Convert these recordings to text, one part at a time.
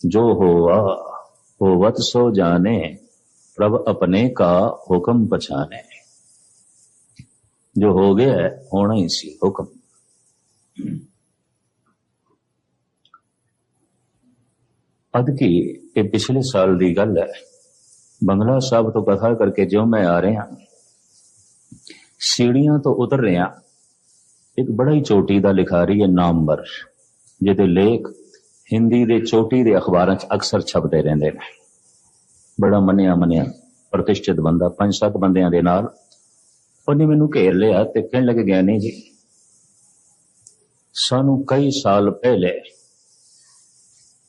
जो हुआ वो वत सो जाने प्रभ अपने का हुक्म पछाने जो हो गया है, होना ही सी हुक्म ਅਦ ਕੀ ਇਹ ਪਿਛਲੇ ਸਾਲ ਦੀ ਗੱਲ ਹੈ ਬੰਗਲਾ ਸਾਹਿਬ ਤੋਂ ਕਥਾ ਕਰਕੇ ਜਿਉਂ ਮੈਂ ਆ ਰਿਹਾ ਸੀੜੀਆਂ ਤੋਂ ਉਤਰ ਰਿਹਾ ਇੱਕ ਬੜਾ ਹੀ ਚੋਟੀ ਦਾ ਲਿਖਾਰੀ ਹੈ ਨਾਮਵਰ ਜਿਹਦੇ ਲੇਖ ਹਿੰਦੀ ਦੇ ਚੋਟੀ ਦੇ ਅਖਬਾਰਾਂ 'ਚ ਅਕਸਰ ਛਪਦੇ ਰਹਿੰਦੇ ਨੇ। ਬੜਾ ਮੰਨਿਆ ਮੰਨਿਆ ਪ੍ਰਤਿਸ਼ਠਿਤ ਬੰਦਾ, ਪੰਜ ਸੱਤ ਬੰਦਿਆਂ ਦੇ ਨਾਲ। ਉਹਨੇ ਮੈਨੂੰ ਘੇਰ ਲਿਆ ਤੇ ਕਹਿਣ ਲੱਗੇ, ਗਿਆਨੀ ਜੀ, ਸਾਨੂੰ ਕਈ ਸਾਲ ਪਹਿਲੇ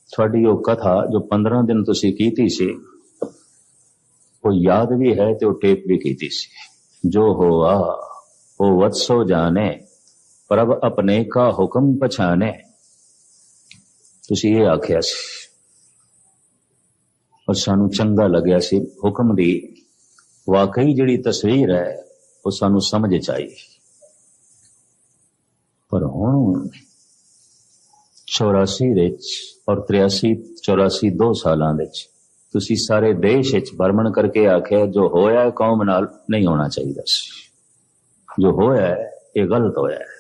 ਤੁਹਾਡੀ ਉਹ ਕਥਾ ਜੋ 15 ਦਿਨ ਤੁਸੀਂ ਕੀਤੀ ਸੀ, ਉਹ ਯਾਦ ਵੀ ਹੈ ਤੇ ਉਹ ਟੇਪ ਵੀ ਕੀਤੀ ਸੀ। ਜੋ ਹੋਆ, ਉਹ ਵਤਸੋ ਜਾਣੇ, ਪ੍ਰਭ ਆਪਣੇ ਕਾ ਹੁਕਮ ਪਛਾਣੇ। ਤੁਸੀਂ ਇਹ ਆਖਿਆ ਸੀ ਔਰ ਸਾਨੂੰ ਚੰਗਾ ਲੱਗਿਆ ਸੀ ਹੁਕਮ ਦੀ ਵਾਕਈ ਜਿਹੜੀ ਤਸਵੀਰ ਹੈ, ਉਹ ਸਾਨੂੰ ਸਮਝ ਚ ਆਈ। ਪਰ ਹੁਣ 84 ਵਿੱਚ ਔਰ 83 84 ਦੋ ਸਾਲਾਂ ਵਿੱਚ ਤੁਸੀਂ ਸਾਰੇ ਦੇਸ਼ ਵਿੱਚ ਭਰਮਣ ਕਰਕੇ ਆਖਿਆ, ਜੋ ਹੋਇਆ ਕੌਮ ਨਾਲ ਨਹੀਂ ਹੋਣਾ ਚਾਹੀਦਾ ਸੀ। ਜੋ ਹੋਇਆ, ਇਹ ਗਲਤ ਹੋਇਆ ਹੈ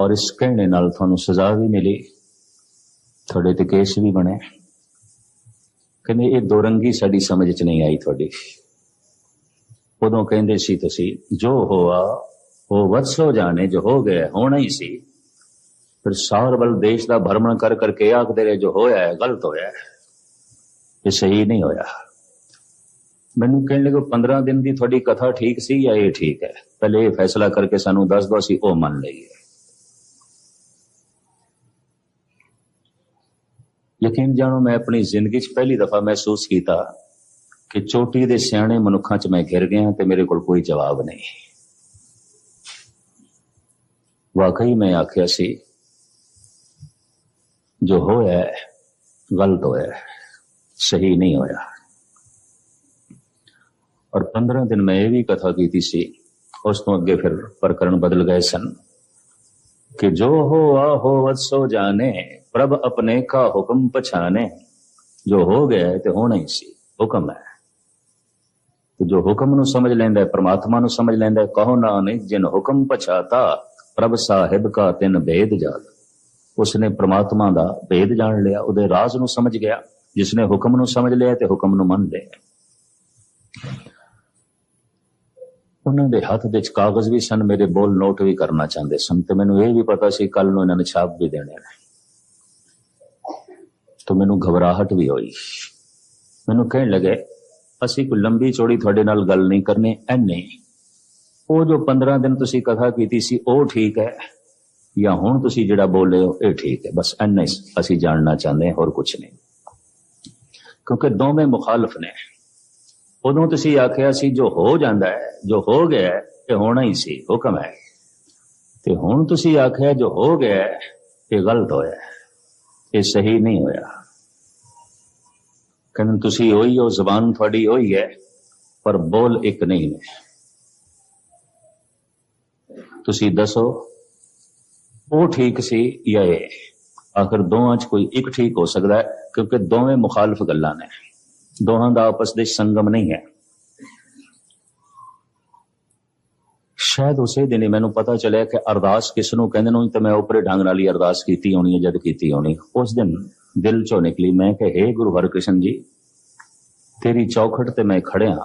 ਔਰ ਇਸ ਕਹਿਣੇ ਨਾਲ ਤੁਹਾਨੂੰ ਸਜ਼ਾ ਵੀ ਮਿਲੀ। ਤੁਹਾਡੇ ਤੇ ਕੇਸ ਵੀ ਬਣੇ। ਕਹਿੰਦੇ, ਇਹ ਦੋਰੰਗੀ ਸਾਡੀ ਸਮਝ ਚ ਨਹੀਂ ਆਈ ਤੁਹਾਡੀ। ਉਦੋਂ ਕਹਿੰਦੇ ਸੀ ਤੁਸੀਂ, ਜੋ ਹੋਆ, ਉਹ ਵਰਸੋ ਜਾਣੇ, ਜੋ ਹੋ ਗਿਆ, ਹੋਣਾ ਹੀ ਸੀ। ਫਿਰ ਸਾਰ ਬਲ ਦੇਸ਼ ਦਾ ਭਰਮਣ ਕਰ ਕਰਕੇ ਆਖਦੇ ਰਹੇ, ਜੋ ਹੋਇਆ ਹੈ, ਗਲਤ ਹੋਇਆ ਹੈ। ਇਹ ਸਹੀ ਨਹੀਂ ਹੋਇਆ। ਮੈਨੂੰ ਕਹਿਣ ਲੱਗੇ 15 ਦਿਨ ਦੀ ਤੁਹਾਡੀ ਕਥਾ ਠੀਕ ਸੀ ਜਾਂ ਇਹ ਠੀਕ ਹੈ? ਪਹਿਲੇ ਇਹ ਫੈਸਲਾ ਕਰਕੇ ਸਾਨੂੰ ਦੱਸ ਦੋ ਅਸੀਂ ਉਹ ਮੰਨ ਲਈਏ। ਯਕੀਨ ਜਾਣੋ ਮੈਂ ਆਪਣੀ ਜ਼ਿੰਦਗੀ 'ਚ ਪਹਿਲੀ ਦਫਾ ਮਹਿਸੂਸ ਕੀਤਾ ਕਿ ਚੋਟੀ ਦੇ ਸਿਆਣੇ ਮਨੁੱਖਾਂ 'ਚ ਮੈਂ ਘਿਰ ਗਿਆ ਤੇ ਮੇਰੇ ਕੋਲ ਕੋਈ ਜਵਾਬ ਨਹੀਂ ਵਾਕਈ ਮੈਂ ਆਖਿਆ ਸੀ ਜੋ ਹੋਇਆ ਹੈ, ਗਲਤ ਹੋਇਆ ਹੈ, ਸਹੀ ਨਹੀਂ ਹੋਇਆ ਔਰ 15 ਦਿਨ ਮੈਂ ਇਹ ਵੀ ਕਥਾ ਕੀਤੀ ਸੀ ਉਸ ਤੋਂ ਅੱਗੇ ਫਿਰ ਪ੍ਰਕਰਨ ਬਦਲ ਗਏ ਸਨ ਕਿ ਜੋ ਹੋਆ ਹੋ ਵਸੋ ਜਾਣੇ ਪ੍ਰਭ ਆਪਣੇ ਕਾ ਹੁਕਮ ਪਛਾਣੇ। ਜੋ ਹੋ ਗਿਆ ਤੇ ਹੋਣਾ ਹੀ ਸੀ, ਹੁਕਮ ਹੈ। ਤੇ ਜੋ ਹੁਕਮ ਨੂੰ ਸਮਝ ਲੈਂਦਾ ਹੈ, ਪ੍ਰਮਾਤਮਾ ਨੂੰ ਸਮਝ ਲੈਂਦਾ ਹੈ, ਕਹੋ ਨਾਨਕ, ਜਿਨ ਹੁਕਮ ਪਛਾਤਾ, ਪ੍ਰਭ ਸਾਹਿਬ ਕਾ ਤਿਨ ਭੇਦ ਜਾਲ। ਉਸਨੇ ਪ੍ਰਮਾਤਮਾ ਦਾ ਭੇਦ ਜਾਣ ਲਿਆ, ਉਹਦੇ ਰਾਜ਼ ਨੂੰ ਸਮਝ ਗਿਆ। ਜਿਸਨੇ ਹੁਕਮ ਨੂੰ ਸਮਝ ਲਿਆ ਤੇ ਹੁਕਮ ਨੂੰ ਮੰਨ ਲਿਆ। ਉਹਨਾਂ ਦੇ ਹੱਥ ਦੇ ਵਿੱਚ ਕਾਗਜ਼ ਵੀ ਸਨ, ਮੇਰੇ ਬੋਲ ਨੋਟ ਵੀ ਕਰਨਾ ਚਾਹੁੰਦੇ ਸਨ, ਤੇ ਮੈਨੂੰ ਇਹ ਵੀ ਪਤਾ ਸੀ ਕੱਲ ਨੂੰ ਇਹਨਾਂ ਨੇ ਛਾਪ ਵੀ ਦੇਣੇ ਨੇ। ਤਾਂ ਮੈਨੂੰ ਘਬਰਾਹਟ ਵੀ ਹੋਈ। ਮੈਨੂੰ ਕਹਿਣ ਲੱਗੇ ਅਸੀਂ ਕੋਈ ਲੰਬੀ ਚੌੜੀ ਤੁਹਾਡੇ ਨਾਲ ਗੱਲ ਨਹੀਂ ਕਰਨੀ ਐਨੇ ਉਹ ਜੋ 15 ਦਿਨ ਤੁਸੀਂ ਕਥਾ ਕੀਤੀ ਸੀ ਉਹ ਠੀਕ ਹੈ। ਜਾਂ ਹੁਣ ਤੁਸੀਂ ਜਿਹੜਾ ਬੋਲੇ ਹੋ ਇਹ ਠੀਕ ਹੈ। ਬਸ ਐਨਾ ਹੀ ਅਸੀਂ ਜਾਣਨਾ ਚਾਹੁੰਦੇ ਹਾਂ ਹੋਰ ਕੁਝ ਨਹੀਂ। ਕਿਉਂਕਿ ਦੋਵੇਂ ਮੁਖਾਲਫ ਨੇ। ਉਦੋਂ ਤੁਸੀਂ ਆਖਿਆ ਸੀ ਜੋ ਹੋ ਜਾਂਦਾ ਹੈ ਜੋ ਹੋ ਗਿਆ ਹੈ, ਇਹ ਹੋਣਾ ਹੀ ਸੀ ਹੁਕਮ ਹੈ। ਤੇ ਹੁਣ ਤੁਸੀਂ ਆਖਿਆ ਜੋ ਹੋ ਗਿਆ ਹੈ, ਇਹ ਗਲਤ ਹੋਇਆ ਹੈ, ਇਹ ਸਹੀ ਨਹੀਂ ਹੋਇਆ। ਕਹਿੰਦੇ ਤੁਸੀਂ ਉਹੀ ਹੋ ਜ਼ਬਾਨ ਤੁਹਾਡੀ ਉਹੀ ਹੈ, ਪਰ ਬੋਲ ਇੱਕ ਨਹੀਂ ਹੈ। ਤੁਸੀਂ ਦੱਸੋ, ਉਹ ਠੀਕ ਸੀ ਜਾਂ ਇਹ? ਆਖਰ ਦੋਵਾਂ 'ਚ ਕੋਈ ਇੱਕ ਠੀਕ ਹੋ ਸਕਦਾ ਹੈ, ਕਿਉਂਕਿ ਦੋਵੇਂ ਮੁਖਾਲਫ ਗੱਲਾਂ ਨੇ। ਦੋਹਾਂ ਦਾ ਆਪਸ ਦੇ ਸੰਗਮ ਨਹੀਂ ਹੈ। ਸ਼ਾਇਦ ਉਸੇ ਦਿਨ ਹੀ ਮੈਨੂੰ ਪਤਾ ਚੱਲਿਆ ਕਿ ਅਰਦਾਸ ਕਿਸ ਨੂੰ ਕਹਿੰਦੇ ਨੂੰ ਤਾਂ ਮੈਂ ਉਪਰੇ ਢੰਗ ਨਾਲ ਹੀ ਅਰਦਾਸ ਕੀਤੀ ਹੋਣੀ ਹੈ, ਜਦ ਕੀਤੀ ਹੋਣੀ। ਉਸ ਦਿਨ ਦਿਲ ਚੋਂ ਨਿਕਲੀ, ਮੈਂ ਕਿ हे ਗੁਰੂ ਹਰਕ੍ਰਿਸ਼ਨ ਜੀ, ਤੇਰੀ ਚੌਖਟ ਤੇ ਮੈਂ ਖੜਿਆ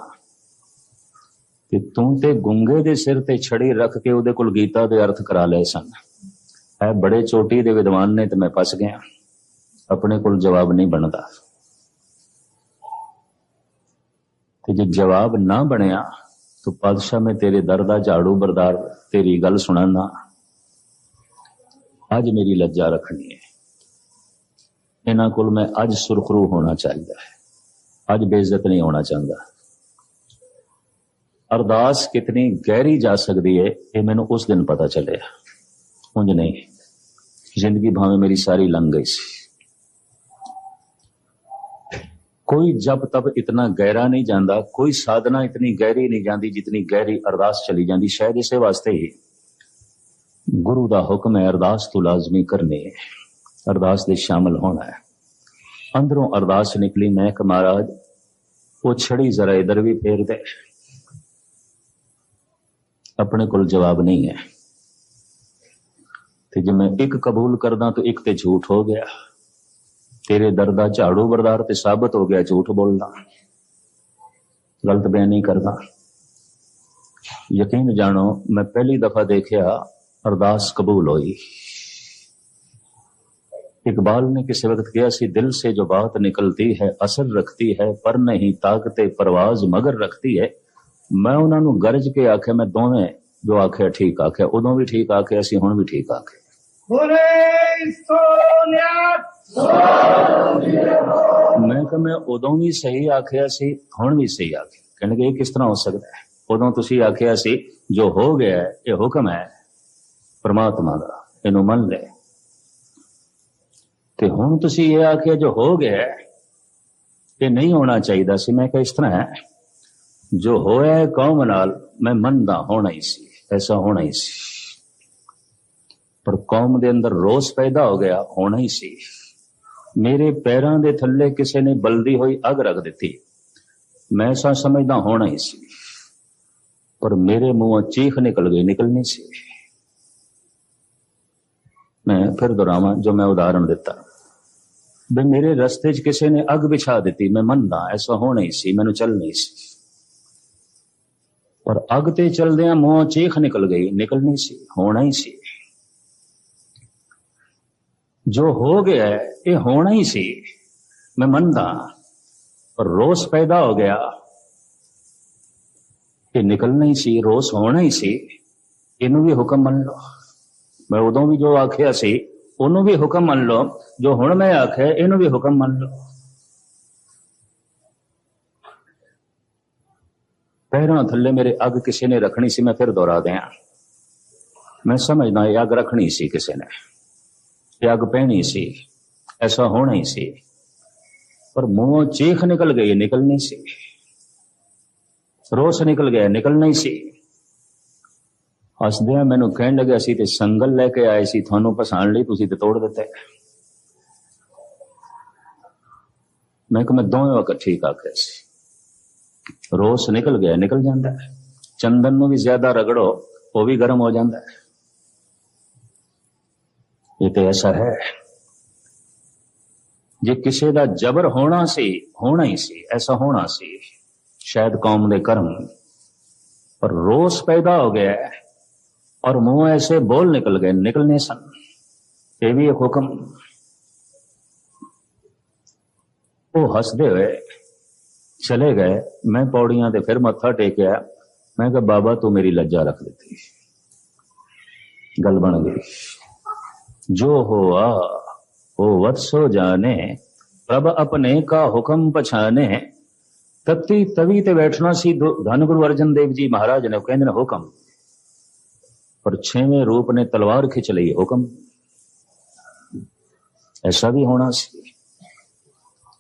ਤੇ ਤੂੰ ਤੇ ਗੁੰਗੇ ਦੇ ਸਿਰ ਤੇ ਛੜੀ ਰੱਖ ਕੇ ਉਹਦੇ ਕੋਲ ਗੀਤਾ ਦੇ ਅਰਥ ਕਰਾ ਲਏ ਸਨ। ਐ ਬੜੇ ਚੋਟੀ ਦੇ ਵਿਦਵਾਨ ਨੇ ਤੇ ਮੈਂ ਫਸ ਗਿਆ। ਆਪਣੇ ਕੋਲ ਜਵਾਬ ਨਹੀਂ ਬਣਦਾ। ਤੇ ਜੇ ਜਵਾਬ ਨਾ ਬਣਿਆ तो पादशाह में तेरे दर दा झाड़ू बरदार तेरी गल सुनाना ਅੱਜ ਮੇਰੀ ਲੱਜਾ ਰੱਖਣੀ ਹੈ ਇਹਨਾਂ ਕੋਲ ਮੈਂ ਅੱਜ ਸੁਰਖਰੂ ਹੋਣਾ ਚਾਹੀਦਾ ਹੈ ਅੱਜ ਬੇਇੱਜ਼ਤ ਨਹੀਂ ਹੋਣਾ ਚਾਹੁੰਦਾ ਅਰਦਾਸ ਕਿਤਨੀ ਗਹਿਰੀ ਜਾ ਸਕਦੀ ਹੈ ਇਹ ਮੈਨੂੰ ਉਸ ਦਿਨ ਪਤਾ ਚੱਲਿਆ ਉਂਝ ਨਹੀਂ ਜ਼ਿੰਦਗੀ ਭਾਵੇਂ ਮੇਰੀ ਸਾਰੀ ਲੰਘ ਗਈ ਸੀ कोई जब तब इतना गहरा नहीं जाता कोई साधना इतनी गहरी नहीं जाती जितनी गहरी अरदास चली जाती शायद इसे वास्ते ही गुरु का हुक्म है अरदास तो लाजमी करनी है ਅਰਦਾਸ ਦੇ ਸ਼ਾਮਲ ਹੋਣਾ ਹੈ ਅੰਦਰੋਂ ਅਰਦਾਸ ਨਿਕਲੀ ਮੈਂ ਕਿ ਮਹਾਰਾਜ ਉਹ ਛੜੀ ਜ਼ਰਾ ਇਧਰ ਵੀ ਫੇਰ ਦੇ ਆਪਣੇ ਕੋਲ ਜਵਾਬ ਨਹੀਂ ਹੈ ਤੇ ਜੇ ਮੈਂ ਇੱਕ ਕਬੂਲ ਕਰਦਾ ਤਾਂ ਇੱਕ ਤੇ ਝੂਠ ਹੋ ਗਿਆ ਤੇਰੇ ਦਰ ਦਾ ਝਾੜੂ ਬਰਦਾਰ ਤੇ ਸਾਬਤ ਹੋ ਗਿਆ ਝੂਠ ਬੋਲਦਾ ਗਲਤ ਬਿਆਨ ਨਹੀਂ ਕਰਦਾ ਯਕੀਨ ਜਾਣੋ ਮੈਂ ਪਹਿਲੀ ਦਫਾ ਦੇਖਿਆ ਅਰਦਾਸ ਕਬੂਲ ਹੋਈ इकबाल ने किसी वक्त किया सी दिल से जो बात निकलती है असर रखती है पर नहीं ताकते परवाज मगर रखती है ਮੈਂ ਉਹਨਾਂ ਨੂੰ ਗਰਜ ਕੇ ਆਖਿਆ ਮੈਂ ਦੋਵੇਂ ਜੋ ਆਖਿਆ ਠੀਕ ਆਖਿਆ ਉਦੋਂ ਵੀ ਠੀਕ ਆਖਿਆ ਸੀ ਹੁਣ ਵੀ ਠੀਕ ਆਖਿਆ ਬੋਲੇ ਸੋਨਿਆ ਮੈਂ ਮੈਂ ਉਦੋਂ ਵੀ ਸਹੀ ਆਖਿਆ ਸੀ, ਹੁਣ ਵੀ ਸਹੀ ਆਖਿਆ। ਕਹਿੰਦੇ ਇਹ ਕਿਸ ਤਰ੍ਹਾਂ ਹੋ ਸਕਦਾ ਹੈ? ਉਦੋਂ ਤੁਸੀਂ ਆਖਿਆ ਸੀ, ਜੋ ਹੋ ਗਿਆ ਇਹ ਹੁਕਮ ਹੈ, ਪਰਮਾਤਮਾ ਦਾ, ਇਹਨੂੰ ਮੰਨ ਲੈ। ਤੇ ਹੁਣ ਤੁਸੀਂ ਇਹ ਆਖਿਆ, ਜੋ ਹੋ ਗਿਆ ਇਹ ਨਹੀਂ ਹੋਣਾ ਚਾਹੀਦਾ ਸੀ। ਮੈਂ ਕਿਹਾ, ਇਸ ਤਰ੍ਹਾਂ ਹੈ, ਜੋ ਹੋਇਆ ਹੈ ਕੌਮ ਨਾਲ, ਮੈਂ ਮੰਨਦਾ ਹੋਣਾ ਹੀ ਸੀ, ਐਸਾ ਹੋਣਾ ਹੀ ਸੀ। ਪਰ ਕੌਮ ਦੇ ਅੰਦਰ ਰੋਸ ਪੈਦਾ ਹੋ ਗਿਆ, ਹੋਣਾ ਹੀ ਸੀ। ਮੇਰੇ ਪੈਰਾਂ ਦੇ ਥੱਲੇ ਕਿਸੇ ਨੇ ਬਲਦੀ ਹੋਈ ਅਗ ਰੱਖ ਦਿੱਤੀ। ਮੈਂ ਸਾ ਸਮਝਦਾ ਹੋਣਾ ਹੀ ਸੀ। ਪਰ ਮੇਰੇ ਮੂੰਹੋਂ ਚੀਖ ਨਿਕਲ ਗਈ ਨਿਕਲਣੀ ਸੀ। ਮੈਂ ਫਿਰ ਦੁਹਰਾਵਾਂ ਜੋ ਮੈਂ ਉਦਾਹਰਣ ਦਿੱਤਾ। ਵੀ ਮੇਰੇ ਰਸਤੇ 'ਚ ਕਿਸੇ ਨੇ ਅਗ ਵਿਛਾ ਦਿੱਤੀ, ਮੈਂ ਮੰਨਦਾ, ਐਸਾ ਹੋਣਾ ਹੀ ਸੀ, ਮੈਨੂੰ ਚੱਲ ਨਹੀਂ ਸੀ। ਪਰ ਅਗ ਤੇ ਚਲਦਿਆਂ ਮੂੰਹੋਂ ਚੀਖ ਨਿਕਲ ਗਈ ਨਿਕਲਣੀ ਸੀ, ਹੋਣਾ ਹੀ ਸੀ। ਜੋ ਹੋ ਗਿਆ ਹੈ, ਇਹ ਹੋਣਾ ਹੀ ਸੀ ਮੈਂ ਮੰਨਦਾ ਪਰ ਰੋਸ ਪੈਦਾ ਹੋ ਗਿਆ ਇਹ ਨਿਕਲਣਾ ਹੀ ਸੀ ਰੋਸ ਹੋਣਾ ਹੀ ਸੀ ਇਹਨੂੰ ਵੀ ਹੁਕਮ ਮੰਨ ਲਓ ਮੈਂ ਉਦੋਂ ਵੀ ਜੋ ਆਖਿਆ ਸੀ ਉਹਨੂੰ ਵੀ ਹੁਕਮ ਮੰਨ ਲਓ ਜੋ ਹੁਣ ਮੈਂ ਆਖਿਆ ਇਹਨੂੰ ਵੀ ਹੁਕਮ ਮੰਨ ਲਓ ਪੈਰਾਂ ਥੱਲੇ ਮੇਰੇ ਅੱਗ ਕਿਸੇ ਨੇ ਰੱਖਣੀ ਸੀ ਮੈਂ ਫਿਰ ਦੁਹਰਾ ਦਿਆਂ ਮੈਂ ਸਮਝਦਾ ਇਹ ਅੱਗ ਰੱਖਣੀ ਸੀ ਕਿਸੇ ਨੇ ਇਹ ਅੱਗ ਪੈਣੀ ਸੀ, ਐਸਾ ਹੋਣਾ ਹੀ ਸੀ। ਪਰ ਮੂੰਹੋਂ ਚੀਖ ਨਿਕਲ ਗਈ ਨਿਕਲਣੀ ਸੀ। ਰੋਸ ਨਿਕਲ ਗਿਆ ਨਿਕਲਣਾ ਹੀ ਸੀ। ਹੱਸਦਿਆਂ ਮੈਨੂੰ ਕਹਿਣ ਲੱਗਿਆ ਸੀ, ਤੇ ਸੰਗਲ ਲੈ ਕੇ ਆਏ ਸੀ, ਤੁਹਾਨੂੰ ਪਸਾਣ ਲਈ ਤੁਸੀਂ ਤੇ ਤੋੜ ਦਿੱਤੇ। ਮੈਂ ਕਿ ਮੈਂ ਦੋਵੇਂ ਵਕਤ ਠੀਕ ਆਖਿਆ ਸੀ। ਰੋਸ ਨਿਕਲ ਗਿਆ, ਨਿਕਲ ਜਾਂਦਾ। ਚੰਦਨ ਨੂੰ ਵੀ ਜ਼ਿਆਦਾ ਰਗੜੋ, ਉਹ ਵੀ ਗਰਮ ਹੋ ਜਾਂਦਾ। ਹੈ ਇਹ ਤੇ ਐਸਾ ਹੈ ਜੇ ਕਿਸੇ ਦਾ ਜ਼ਬਰ ਹੋਣਾ ਸੀ ਹੋਣਾ ਹੀ ਸੀ ਐਸਾ ਹੋਣਾ ਸੀ ਸ਼ਾਇਦ ਕੌਮ ਦੇ ਕਰਮ ਪਰ ਰੋਸ ਪੈਦਾ ਹੋ ਗਿਆ ਹੈ और मुंह ऐसे बोल निकल गए निकलने सन ये भी एक हुक्म वो हंसते हुए चले गए मैं पौड़ियां ते फिर मत्था टेकिया मैं कहा बाबा तू मेरी लज्जा रख देती गल बन गई जो हुआ वो वत्सो जाने प्रभ अपने का हुक्म पछाने तत्ती तवी ते बैठना सी धन गुरु अर्जन देव जी महाराज ने कहते ने हुक्म पर छेवें रूप ने तलवार खिंच ली हुक्म ऐसा भी होना सी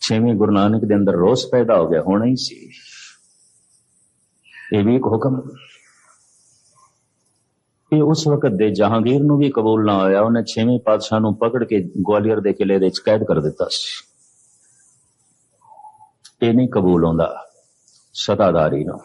छेवें गुरु नानक ਦੇ ਅੰਦਰ ਰੋਸ ਪੈਦਾ ਹੋ ਗਿਆ ਹੋਣਾ ਹੀ ਸੀ ਇਹ ਵੀ ਇੱਕ ਹੁਕਮ ਇਹ ਉਸ ਵਕਤ ਦੇ ਜਹਾਂਗੀਰ ਨੂੰ ਵੀ ਕਬੂਲ ਨਾ ਹੋਇਆ ਉਹਨੇ ਛੇਵੇਂ ਪਾਤਸ਼ਾਹ ਨੂੰ ਪਕੜ ਕੇ ਗਵਾਲੀਅਰ ਦੇ ਕਿਲੇ ਦੇ ਵਿੱਚ ਕੈਦ ਕਰ ਦਿੱਤਾ ਸੀ। ਇਹ ਨਹੀਂ ਕਬੂਲ ਹੁੰਦਾ ਸਤਾਦਾਰੀ ਨੂੰ।